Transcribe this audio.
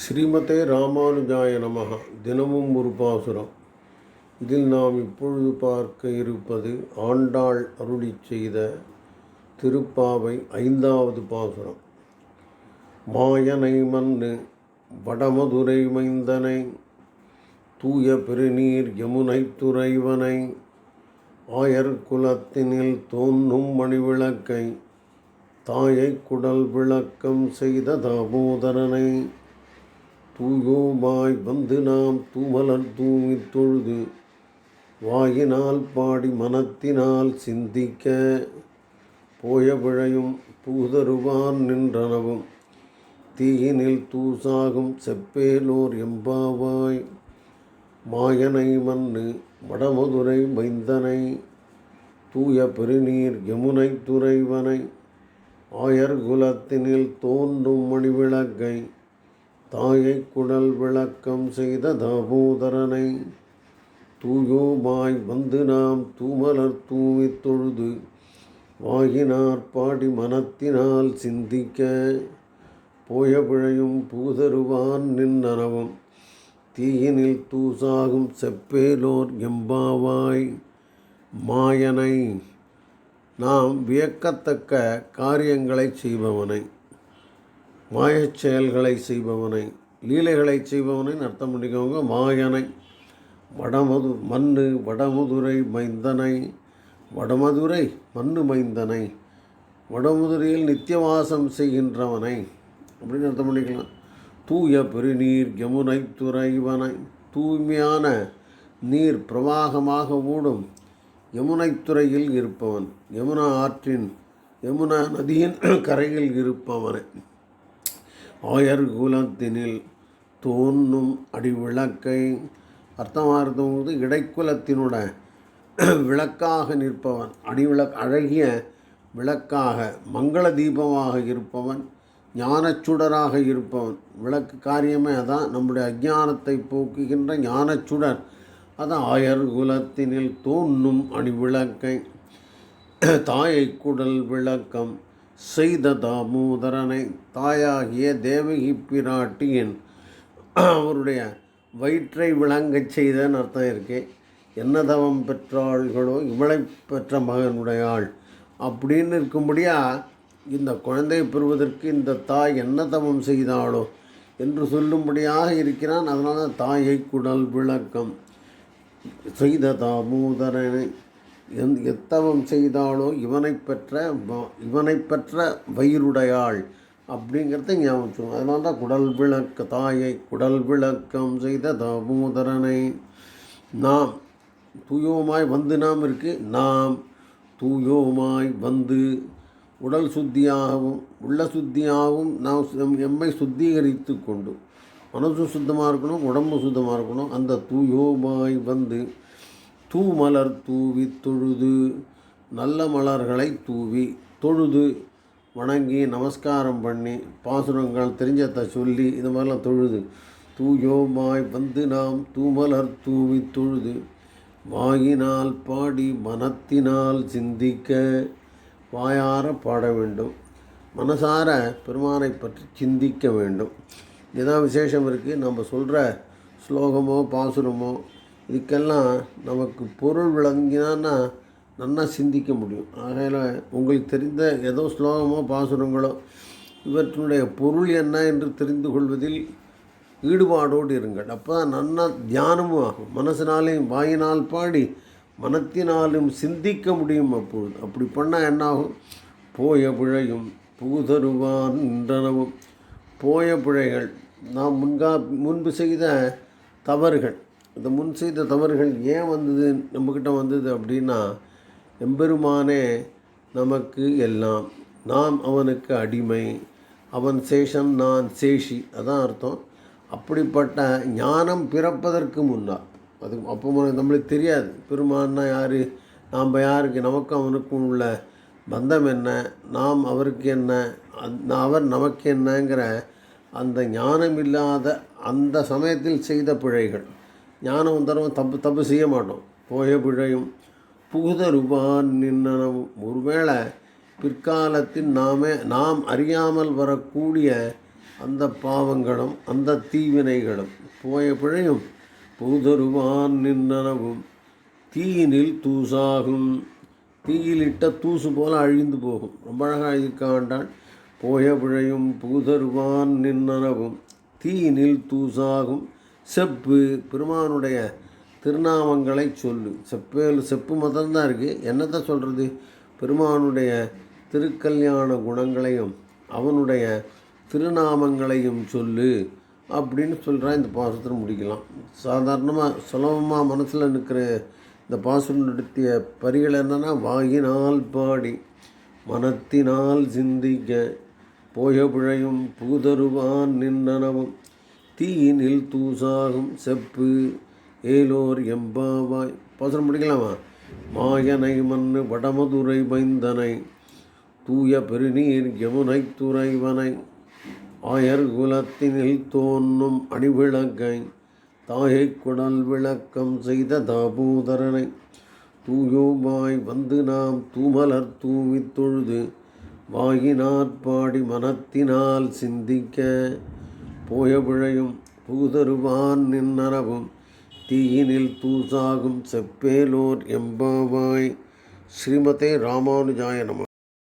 ஸ்ரீமதே ராமானுஜாய நமக. தினமும் ஒரு பாசுரம். இதில் நாம் இப்பொழுது பார்க்க இருப்பது ஆண்டாள் அருளி செய்த திருப்பாவை ஐந்தாவது பாசுரம். மாயனை மன்னு வடமதுரை மைந்தனை தூய பெருநீர் யமுனை துறைவனை ஆயர் குலத்தினில் தோன்றும் மணிவிளக்கை தாயை குடல் விளக்கம் செய்த தாமோதரனை தூயோமாய் வந்து நாம் தூமலர் தூங்கித் தொழுது வாயினால் பாடி மனத்தினால் சிந்திக்க போய விழையும் பூதருவான் நின்றனவும். தீயினில் தூசாகும் செப்பேலோர் எம்பாவாய் மாயனை மன்னு வடமதுரை மைந்தனை தூய பெருநீர் யமுனை துறைவனை ஆயர் குலத்தினில் தோன்றும் மணிவிளக்கை தாயை குடல் விளக்கம் செய்த தாமோதரனை தூயோமாய் வந்து நாம் தூமலர் தூவித் தொழுது வாயினார் பாடி மனத்தினால் சிந்திக்க போய பிழையும் பூதருவான் நின்னனவும். தீயினில் தூசாகும் செப்பேலோர் எம்பாவாய் மாயனை நாம் வியக்கத்தக்க காரியங்களை செய்பவனை. மாயச் செயல்களை செய்பவனை லீலைகளை செய்பவனை அர்த்தம் பண்ணிக்கோங்க. மாயனை வடமது மண்ணு வடமுதுரை மைந்தனை வடமதுரை மண்ணு மைந்தனை வடமுதுரையில் நித்தியவாசம் செய்கின்றவனை அப்படின்னு அர்த்தம் பண்ணிக்கலாம். தூய பெருநீர் யமுனை துறைவனை தூய்மையான நீர் பிரவாகமாக ஓடும் யமுனை துறையில் இருப்பவன் யமுனா ஆற்றின் யமுனா நதியின் கரையில் இருப்பவனை. ஆயர்குலத்தினில் தோன்றும் அடிவிளக்கை அர்த்தமாகிறது இடைக்குலத்தினுட விளக்காக நிற்பவன். அடிவிளக் அழகிய விளக்காக மங்கள தீபமாக இருப்பவன் ஞானச்சுடராக இருப்பவன். விளக்கு காரியமே அதான் நம்முடைய அஜானத்தை போக்குகின்ற ஞானச்சுடர் அதான் ஆயர் குலத்தினில் தோன்றும் அணிவிளக்கை தாயை குடல் விளக்கம் செய்த தாமோதரனை தாயாகிய தேவகி பிராட்டியின் அவருடைய வயிற்றை விளங்கச் செய்தன்னு அர்த்தம் இருக்கே. என்ன தவம் பெற்றாள்களோ இவளை பெற்ற மகனுடையாள் அப்படின்னு இருக்கும்படியா இந்த குழந்தை பெறுவதற்கு இந்த தாய் என்ன தவம் செய்தாளோ என்று சொல்லும்படியாக இருக்கிறான். அதனால தாயை குடல் விளக்கம் செய்த தாமோதரனை எத்தவம் செய்தாலோ இவனை பெற்ற இவனை பெற்ற வயிறுடையாள் அப்படிங்கிறத ஞாபகம் அதனால தான் குடல் விளக்க தாயை குடல் விளக்கம் செய்த தாமோதரனை நாம் தூயோமாய் வந்து நாம் இருக்கு. நாம் தூயோமாய் வந்து உடல் சுத்தியாகவும் உள்ள சுத்தியாகவும் நாம் எம்மை சுத்திகரித்து கொண்டு மனசு சுத்தமாக இருக்கணும் உடம்பு சுத்தமாக இருக்கணும். அந்த தூயோமாய் வந்து தூமலர் தூவி தொழுது நல்ல மலர்களை தூவி தொழுது வணங்கி நமஸ்காரம் பண்ணி பாசுரங்கள் தெரிஞ்சதை சொல்லி இது மாதிரிலாம் தொழுது. தூயோமாய் வந்து நாம் தூமலர் தூவி தொழுது வாயினால் பாடி மனத்தினால் சிந்திக்க வாயார பாட வேண்டும். மனசார பெருமானை பற்றி சிந்திக்க வேண்டும். இதுதான் விசேஷம் இருக்குது நம்ம சொல்கிற ஸ்லோகமோ பாசுரமோ இதுக்கெல்லாம் நமக்கு பொருள் விளங்கினா நன்னா சிந்திக்க முடியும். ஆகையில் உங்களுக்கு தெரிந்த ஏதோ ஸ்லோகமோ பாசுரங்களோ இவற்றினுடைய பொருள் என்ன என்று தெரிந்து கொள்வதில் ஈடுபாடோடு இருங்கள். அப்போ தான் நல்லா தியானமும் ஆகும். மனசினாலையும் வாயினால் பாடி மனத்தினாலும் சிந்திக்க முடியும் அப்பொழுது. அப்படி பண்ணால் என்னாகும்? போய பிழையும் புகுதருவான் நின்றனவும். போய பிழைகள் நாம் முன்கா முன்பு செய்த தவறுகள் இந்த முன் செய்த தவறுகள் ஏன் வந்தது நம்மக்கிட்ட வந்தது அப்படின்னா எம்பெருமானே நமக்கு எல்லாம் நாம் அவனுக்கு அடிமை அவன் சேஷம் நான் சேஷி அதான் அர்த்தம். அப்படிப்பட்ட ஞானம் பிறப்பதற்கு முன்னால் அது அப்போ நம்மளுக்கு தெரியாது. பெருமான்னா யார்? நாம் யாருக்கு நமக்கும் அவனுக்கும் உள்ள பந்தம் என்ன? நாம் அவருக்கு என்ன? அந்த அவர் நமக்கு என்னங்கிற அந்த ஞானம் இல்லாத அந்த சமயத்தில் செய்த பிழைகள். ஞானம் வந்தரும் தப்பு தப்பு செய்ய மாட்டோம். போய பிழையும் புகுதருபான் நின்னனவும். ஒருவேளை பிற்காலத்தில் நாமே நாம் அறியாமல் வரக்கூடிய அந்த பாவங்களும் அந்த தீவினைகளும் போய பிழையும் புகுதருவான் நின்னனவும். தீயினில் தூசாகும். தீயிலிட்ட தூசு போல அழிந்து போகும். ரொம்ப அழகாக இருக்காண்டான் போய பிழையும் புகுதருவான் நின்னனவும். தீயினில் தூசாகும். செப்பு பெருமானுடைய திருநாமங்களை சொல்லு. செப்பேல் செப்பு மதம் தான் இருக்குது என்னத்தை சொல்கிறது பெருமானுடைய திருக்கல்யாண குணங்களையும் அவனுடைய திருநாமங்களையும் சொல்லு அப்படின்னு சொல்கிறா இந்த பாசுரத்தை முடிக்கலாம். சாதாரணமாக சுலபமாக மனசில் நிற்கிற இந்த பாசுரம் நடத்திய பரிகள் என்னென்னா வாயினால் பாடி மனத்தினால் சிந்திக்க போய பிழையும் பூதருவான் நின்னனவும். தீயினில் தூசாகும் செப்பு ஏலோர் எம்பாவாய். பாசனம் முடிக்கலாமா மாயனை மண்ணு வடமதுரை மைந்தனை தூய பெருநீர் யமுனை துறைவனை ஆயர் குலத்தினில் தோன்றும் அணிவிளக்கை தாயை குடல் விளக்கம் செய்த தாபூதரனை தூயோமாய் வந்து நாம் தூமலர் தூவித் தொழுது வாயினாற் பாடி மனத்தினால் சிந்திக்க போய பிழையும் புகுதருவான் நின்னரவும் தீயினில் தூசாகும் செப்பேலோர் எம்பாவாய். ஸ்ரீமதே ராமானுஜாய நம.